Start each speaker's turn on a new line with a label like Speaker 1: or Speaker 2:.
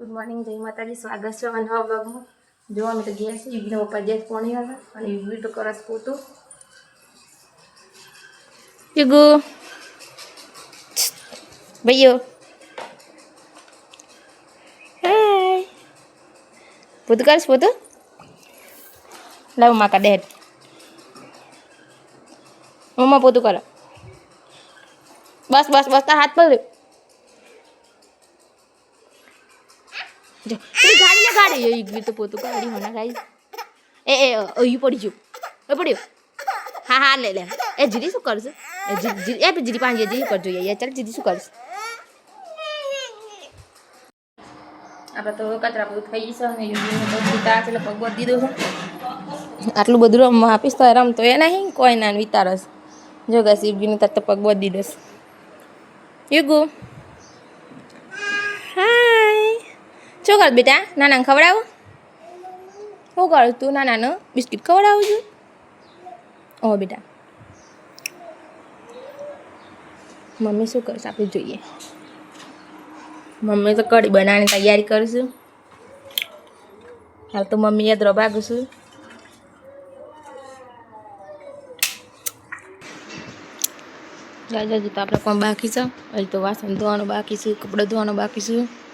Speaker 1: Good morning જય માતાજી સ્વાગત છે નવા બ્લોગમાં જો અમે તો ગયા છીએ યુગીના પપ્પા જે પોણી આવે અને યુગી તો કરસ પોતું યુગુ ભાઈઓ હાય પોતું કરસ પોતું લાવ માકા ડેડ મમ્મા પોતું કરો બસ બસ બસ તાર હાથ પકડ જો પેલી ગાડીને ગાડી. એ ઈગવી તો પોતું ગાડી હોના ગાઈ એ એ અહીં પડી ગયું. એ પડ્યું હા હા લે લે. એ જીરી શું કરશે? એ જીરી એ જીરી પાંચ જીરી કરજો યાર ચાલ જીરી શું કરશે? આપણે તો કચરા બધું થઈ જશે અને યુગીને તો પિતા પેલો પગ બધી દીધો છે. આટલું બધું રમવા આપીશ તો રમતો એ નહીં કોઈ ના વિતારસ જો તાર તો પગ બધી દીધો છે. યુગુ. શું કર બેટા? નાના ખવડાવું? શું કરું તું નાનાને? બિસ્કિટ ખવડાવું છું? ઓ બેટા. મમ્મી શું કરશે? આપણે જોઈએ. મમ્મી તો કઢી બનાવવાની તૈયારી કરશું. હાલ તો મમ્મી યાદ રબાગું છું જાજા જતા આપણે કોણ બાકી છે? હજી તો વાસણ ધોવાનું બાકી છે, કપડાં ધોવાનું બાકી છે.